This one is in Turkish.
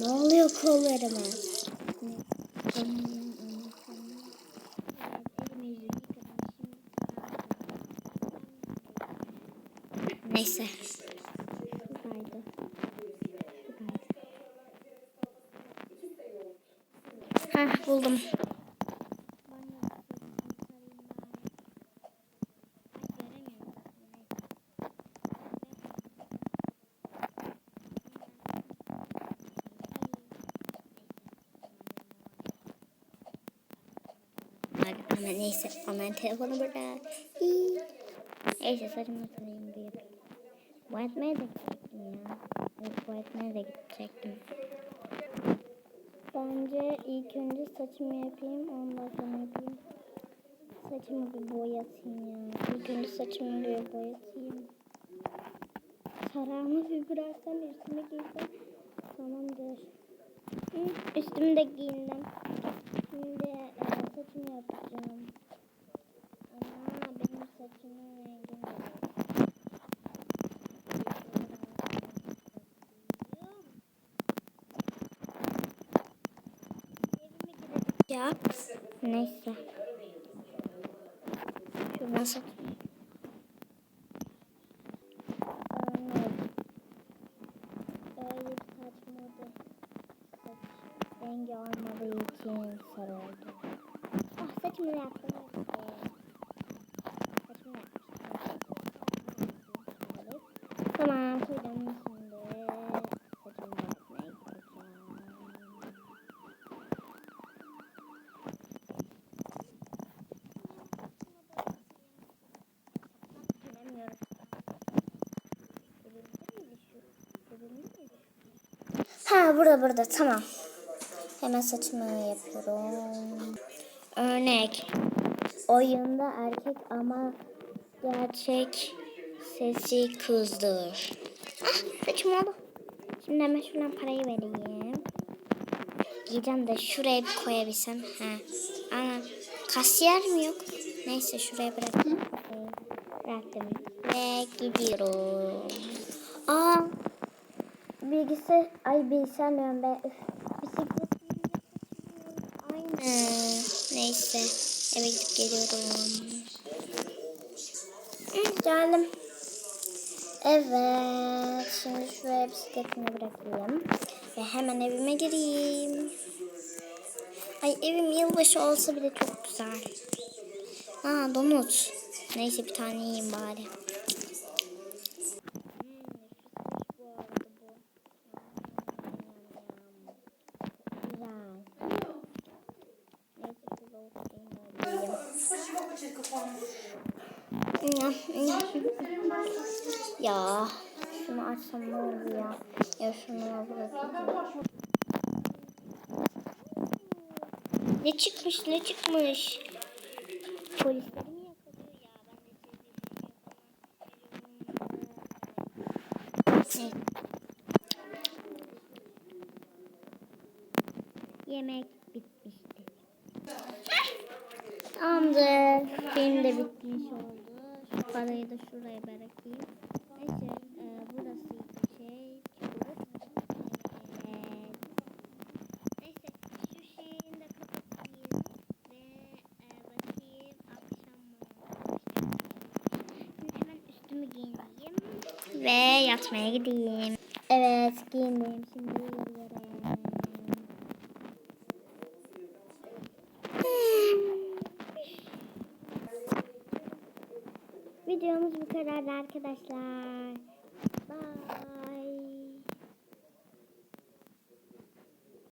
Ne oluyor kollarıma? Neyse. Şuradaydı. Heh buldum. Ama neyse onların telefonu burada. İyi. Neyse saçımı sarayım bir yapayım. Bu etmeye de gidecektim ya. Evet, bu etmeye de gidecektim. Bence ilk önce saçımı yapayım ondan sonra yapayım. Saçımı bir boyatayım ya. İlk önce saçımı bir boyatayım. Tarağımı bir bıraksam üstüme giysem tamamdır. Üstümü de giyindim. Şimdi e, saçımı yapacağım. Ama benim saçımın rengi? Ya neyse. Şuradan saç. Öyle saçmadı. Saç rengi olmadığı için sarı oldu. Saçımı yaptım. Saçımı koydum şimdi. Saçımı? Ha burada burada tamam. Hemen saçımı yapıyorum. Örnek. Oyunda erkek ama gerçek sesi kızdır. Ah saçım oldu. Şimdi hemen şuradan parayı vereyim. Giyeceğim de şuraya bir koyabilsem. Ha. Ana kasiyer mi yok? Neyse şuraya bırakayım. Bıraktım. Ve gidiyorum. Aa bilgisayar ay bilgisayar diyorum be. Bisiklet Aynen. Neyse eve gidip geliyorum. Hı, geldim. Evet. Şimdi şuraya bisikletimi bırakayım. Ve hemen evime gireyim. Ay evim yılbaşı olsa bile çok güzel. Aa donut. Neyse bir tane yiyeyim bari. Ya şunu açsam ne olur ya? Ya şunu bırakayım. Ne çıkmış ne çıkmış? Polisleri mi yakalıyor ya? Ben de Yemek Tamamdır. Film de bitmiş oldu. Şu parayı da şuraya bırakayım. Neyse e, burası şey çubuk. Evet. Neyse şu şeyini de kapatayım ve e, bakayım akşam mı. Şimdi hemen üstümü ve yatmaya gideyim. Evet giyindim. Şimdi gidiyorum. Videomuz bu kadar arkadaşlar. Bye.